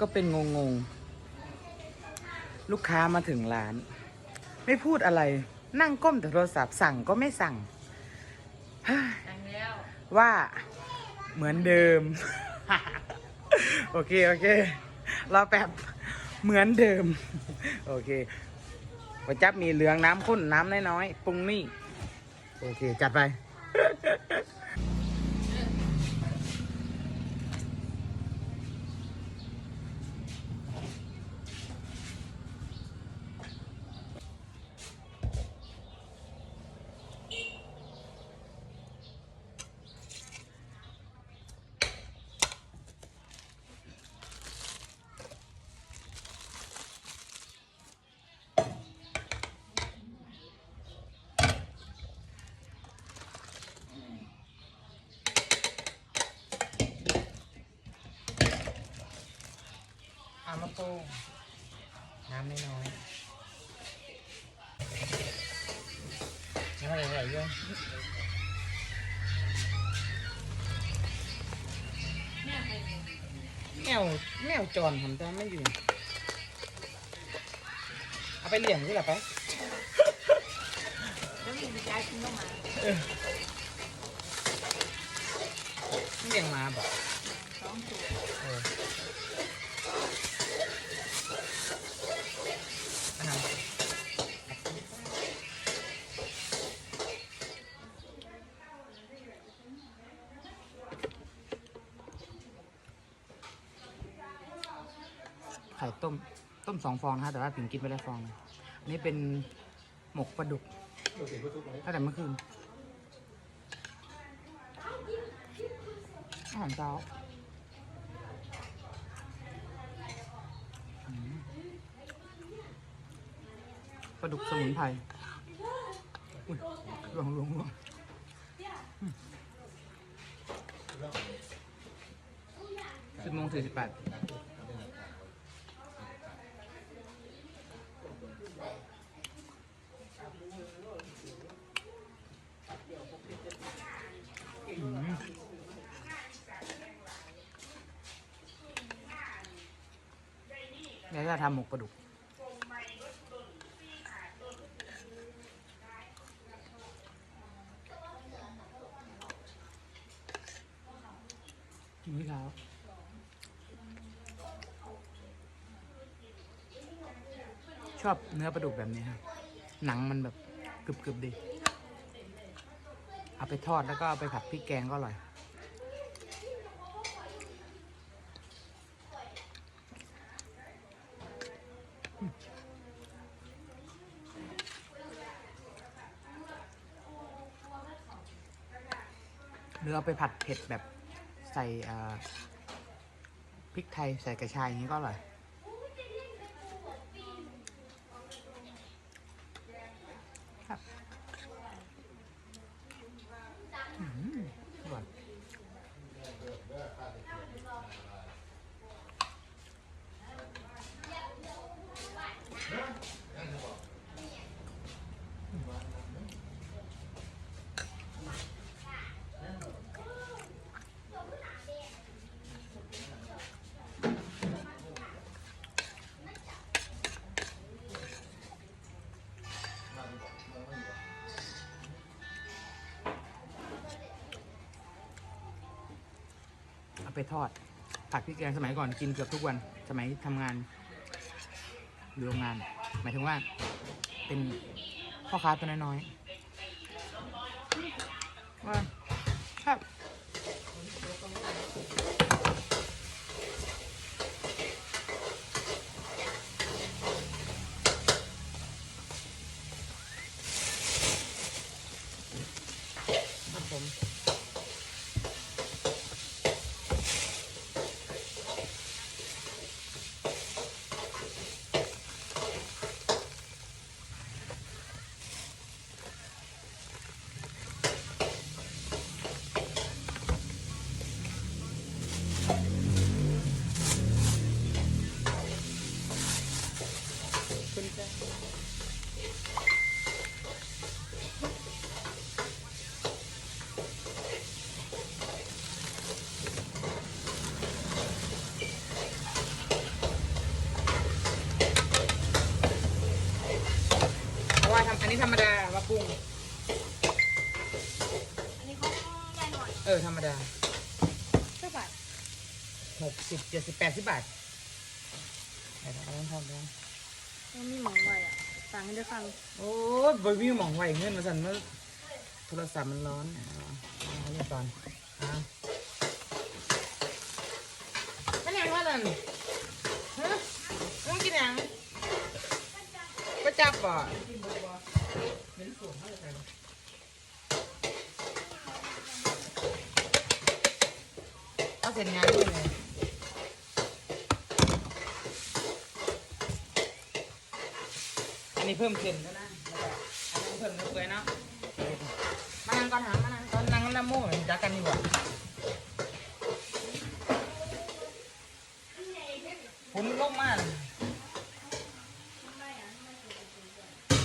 ก็เป็นงงงๆลูกค้ามาถึงร้าน ไม่พูดอะไร นั่งก้มแต่โทรศัพท์สั่งก็ไม่สั่งสั่งแล้วว่าเหมือนเดิม โอเค โอเครอแป๊บเหมือนเดิม โอเคก๋วยจับมีเหลืองน้ำข้นน้ำน้อยๆปรุงนี่ โอเค จัดไป เอามาปรุงน้ำน้อยน้ำอะไรๆเยอะแมวแมวจรผมจะไม่อยู่ เอาไปเลี้ยงนี่แหละไปแล้วมีกายกินเข้ามาเลี้ยงมาบอก สองตัว เอออาหาร ไข่ต้ม ต้มสองฟองนะฮะ แต่ว่าถึงกินไปแล้วฟองหนึงอันนี้เป็นหมกปลาดุกตั้งแต่เมื่อคืนอาหารเช้าอืมปลาดุกสมุนไพรอุ้ยลวงลวงลวงอืมสิบโมงสี่สิบแปด เดี๋ยวจะทำหมกปลาดุกกินที่เท้าชอบเนื้อปลาดุกแบบนี้ครับหนังมันแบบกรึบๆดี เอาไปทอดแล้วก็เอาไปผัดพริกแกงก็อร่อย รือเอาไปผัดเผ็ดแบบใส่พริกไทยใส่กระชายอย่างนี้ก็อร่อย ไปทอด ผัดพริกแกงสมัยก่อนกินเกือบทุกวันสมัยทำงานอยู่โรงงาน หมายถึงว่า เป็นพ่อค้าตัวน้อยๆ คุจาว่าทำอันนี้ธรรมดามาปรุง อันนี้เขาได้หน่อยเออ ธรรมดาเท่าไหร่หกสิบเจ็ดสิบแปดสิบบาทเดี๋ยวเอาลองทำดู มันมีหมองไว้อะสั่งให้ด้วยฟังโอ้ยบวิวมองไหวเงินมาสั่นเมื่อโทรศัพท์มันร้อนเอาเอาเอาเรียกก่อนเอาไม่ยังว่านั่นฮะมึงกินยังก็จับบ่เอาเสร็จงานด้วยเลย นี้เพิ่มเส้นแล้วนะแล้วก็อันนี้เพิ่มเนื้อเลยเนาะมานั่งก่อนหามานั่งก่อนนั่งน้ำมูกจักกันดีกว่าฝนลงมา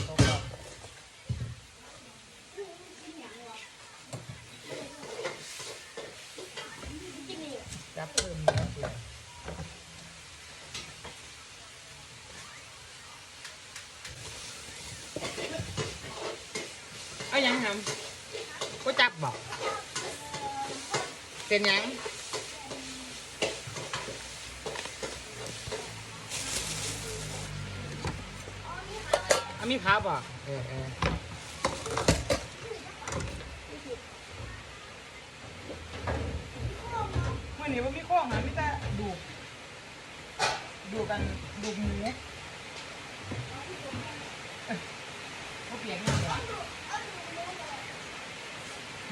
ตกแล้วจับเพิ่มเนื้อเปื่อยเอายังทำก็ จับบอกเป็นยังอามีพับอะเออเออวันนี้ว่ามีข้องนะมีแต่ดูดูกันดูหมูเอ้ยเขาเปลี่ยนงานว่ะ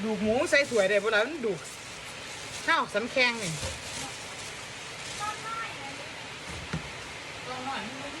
ดูกหมูใส่สวยได้ปะล่ะมันดูกข้าวสำแข็งนี่ ต้องหน่อยมัน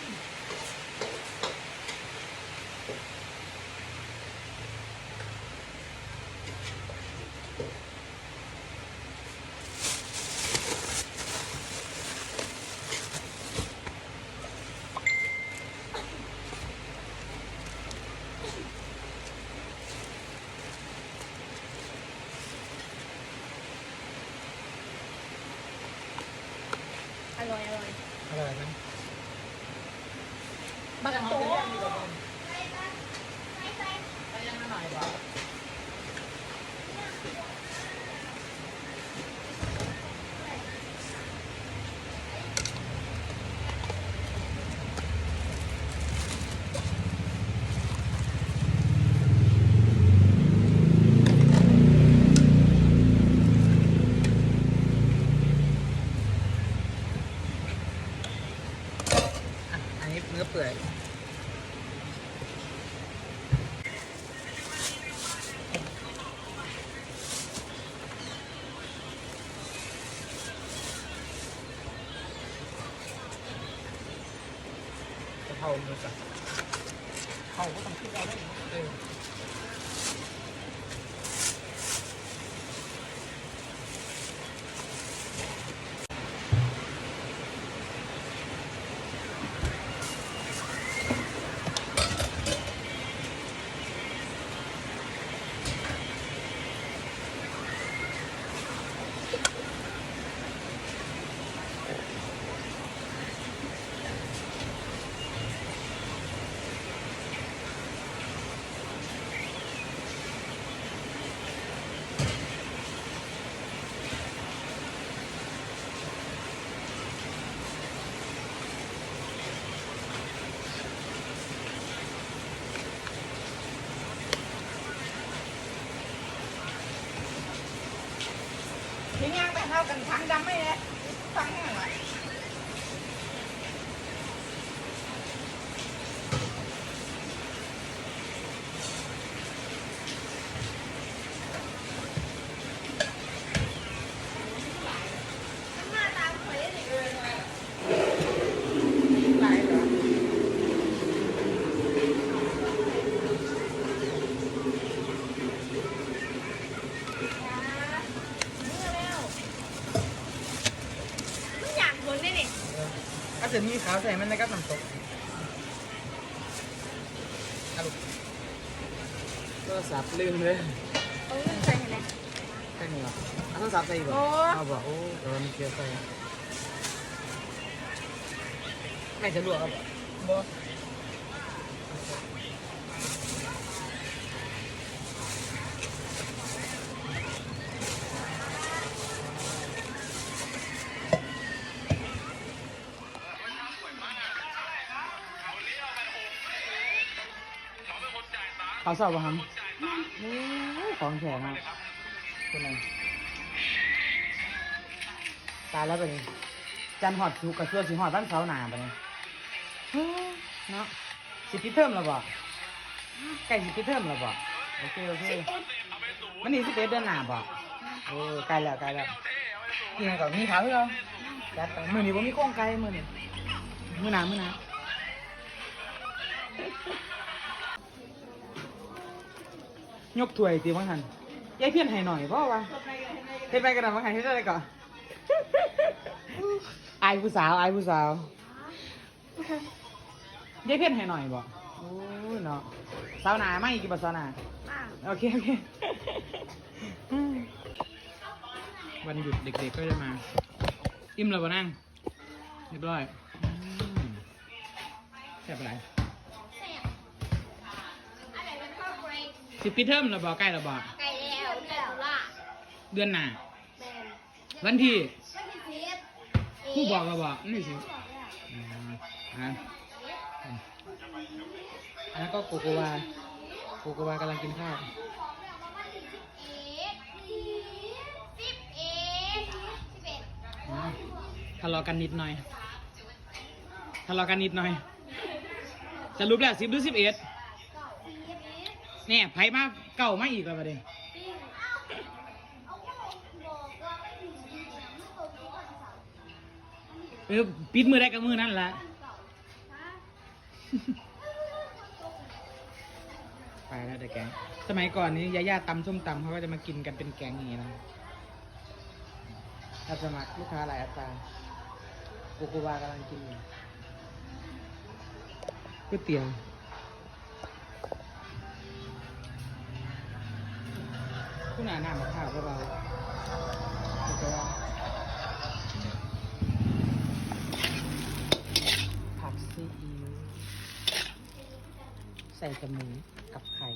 ร่อยอร่อยอะไรนะบักโตไปยังหน่อยบ่ นี้เนื้อเปื่อย กะเพราหมูสับเขาก็ต้องคิดเอาได้เออทิ้งย่างไป เอากันทังดำไม่เลยทังแห้งอะหลายเหรอ มันอยากคนได้นี่ ก็ จะมีขาวใส่มันในกับน้ำตกอะลูกโทรศัพท์ลืมเลยเอาเงินใส่ให้ไหนแค่นี้เหรอเอาโทรศัพท์ใส่อีกบ่โอ้เอาบ่โอ้เออมันเกี่ยวใส่ไม่สะดวกครับบ่ เขาสอบป่ะครับของแข็งมากเป็นไงตายแล้วเป็นไงจันหอดถูกกับเสื้อสีหอดบ้านเสาหนาไปเลยเนาะสิปิเทอมแล้วบ่ใกล้สิปิเทอมแล้วบ่โอเคโอเคมันนี่สิเอ็ดเดือนหนาบ่โอ้ใกล้แล้วใกล้แล้วนี่ไงก่อนมีขาวให้เราจัดไปมือนี้ผมมีโค้งไกลมือนี้มือหนามือหนา ยกถ้วยตีวังหันยายเพี้ยนให้หน่อยเพราะว่าเฮ็ดไปกระดาษวังหันเฮ็ดอะไรก่อนอายผู้สาวอายผู้สาวยายเพี้ยนให้หน่อยบ่โอ้ยเนาะสาวหนาไม่กี่บาทสาวหนาอะโอเคโอเควันหยุดเด็กๆก็จะมา อิ่มแล้วป่ะนั่งเรียบร้อยอืมแซ่บอะไร สิปิดเทอมแล้วบอกใกล้แล้วบอกไก่แล้วไก่ตุลาเดือนหน้าแมนวันที่วันที่สิบผู้บอกแล้วบอกนี่สิอ่าอ่าอันนั้นก็โกโกวาโกโกวากำลังกินข้าวเอ็ดสิบเอ็ดสิบเอ็ดอืมทะเลาะกันนิดหน่อยทะเลาะกันนิดหน่อยสรุปแล้วสิบหรือสิบเอ็ดสิบเอ็ด เนี่ยไผมาเก่ามาอีกแล้วประเด็นปิ้งเอาบอกว่าไม่ถึงดีนะไม่ตรงที่วันเสาร์เออปิดมือได้กับมือนั่นแหละฮะไปแล้วเด็กแกง สมัยก่อนนี้ยาย่าตำส้มตำเขาก็จะมากินกันเป็นแกงอย่างนี้นะรับสมัครลูกค้าหลายอัตราโกโกวากำลังกินอยู่ก๋วยเตี๋ยว ใส่กับหมูกับไข่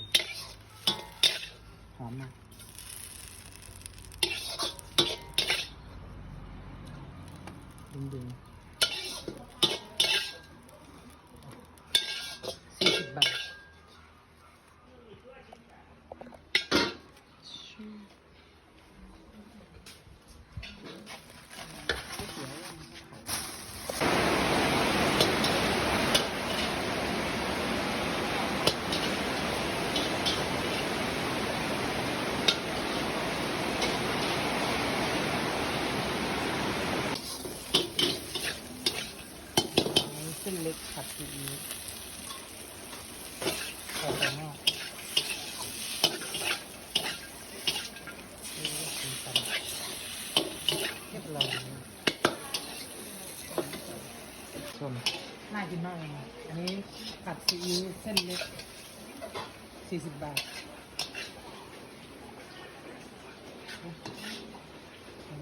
หอมมากดึงดึงสี่สิบบาทเส้นเล็กผัดซีอิ๊วใส่ไปนอกสีสันเรียบร้อยชมน่ากินมากเลยนะอันนี้ผัด ซีอิ๊วเส้นเล็กสี่สิบบาท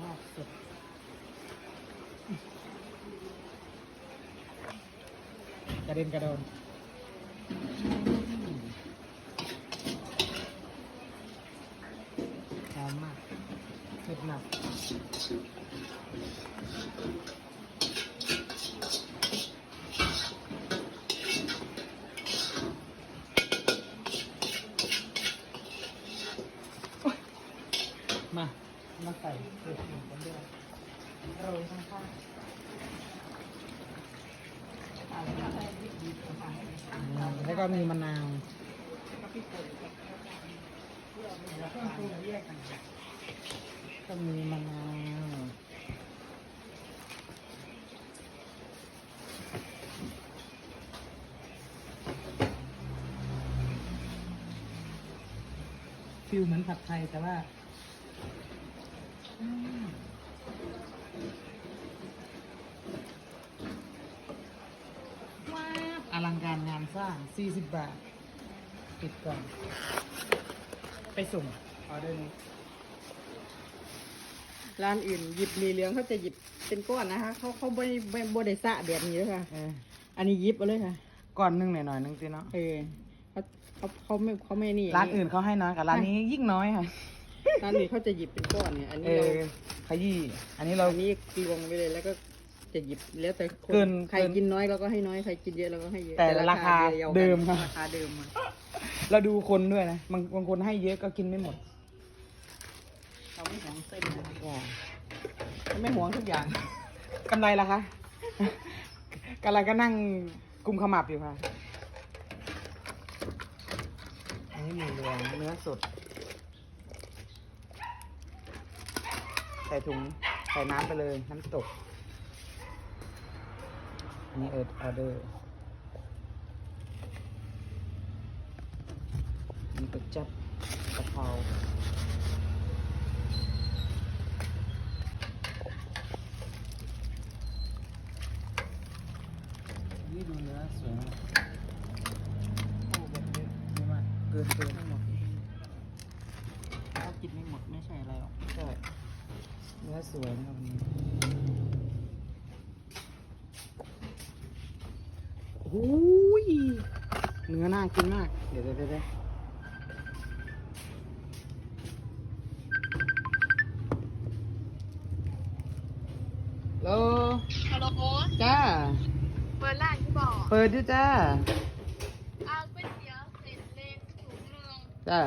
งอกสดกระเด็นกระโดนหอมมากเผ็ดหนักโอ๊ยมา มาใส่เผ็ดหนึ่งกันด้วยโรยข้างๆ แล้วก็มีมะนาวก็ มีมะนาวฟิลเหมือนผัดไทยแต่ว่าอลังการงานสร้าง 40 บาท ปิดก่อน ไปส่งออเดอร์นี้ ร้านอื่นหยิบมีเหลืองเขาจะหยิบเป็นก้อนนะคะเขาเขาไม่ไม่บ่ได้สะแบบนี้เลยค่ะ เอออันนี้หยิบเอาเลยค่ะ ก่อนหนึงหน่อยหน่อยๆนึงสิเนาะเออเขาเขาเขาไม่เขาไม่นี่ร้านอื่นเขาให้น้อยกับร้านนี้ยิ่งน้อยค่ะร้านอื่นเขาจะหยิบเป็นก้อนเนี่ย อันเอนี้เราอขยี้อันนี้เรา อันนี้กลวงไปเลยแล้วก็จะจะหยิบแล้วแต่คนเกินใครเกินกินน้อยเราก็ให้น้อยใครกินเยอะเราก็ให้เยอะแต่ราคาดียวกันเดิมครับราคาเดิมอะ เราดูคนด้วยนะบางบางคนให้เยอะก็กินไม่หมดเรา ไม่หวงเส้นนะว้าวเราไม่หวงทุกอย่างกำไรล่ะคะกำไรก็นั่งกุมขมับอยู่ค่ะอันนี้หมูเหลืองเนื้อสด ใส่ถุง ใส่น้ำไปเลยน้ำตก อันนี้เอิร์ดออเดอร์อันนี่ก๋วยจับกะเพรา นี่ดูเนื้อสวยมากโอ้แบบเยอะเยอะมากเกินเกินไม่หมดถ้ากินไม่หมดไม่ใช่อะไรหรอกใช่เนื้อสวยนะครับวันนี้โอ้ยเนื้อน่ากินมาก เดี๋ยวเดี๋ยวเดี๋ยว ที่บอกเปิดด้วยจ้าเอาก๋วยเตี๋ยวเสร็จเล็กถุงหนึ่งจ้า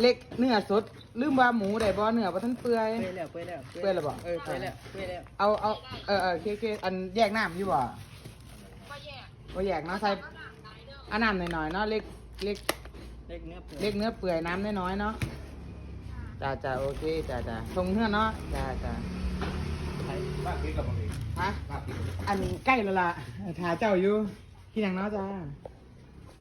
เล็กเนื้อสดลืมว่าหมูได้บ่เนื้อบ่ทันเปื่อย เปื่อยแล้วเปื่อยแล้วเปื่อยแล้วบ่ เออเปื่อยแล้วเปื่อยแล้วเอาเอาเออเออโอเคโอเคอันแยกน้ำอยู่บ่ก็แยกบ่แยกเนาะใส่ก็หนักหลายเด้ออันน้ำหน่อยๆเนาะเล็กเล็กเล็กเนื้อเปื่อยเล็กเนื้อเปื่อยน้ำน้อยๆเนาะจ้าจ้าโอเคจ้าจ้าทรงเนื้อเนาะจ้าจ้า ฮะอันนี้ใกล้แล้วล่ะถ่ายเจ้าอยู่ที่ยังเนาะจ้าเ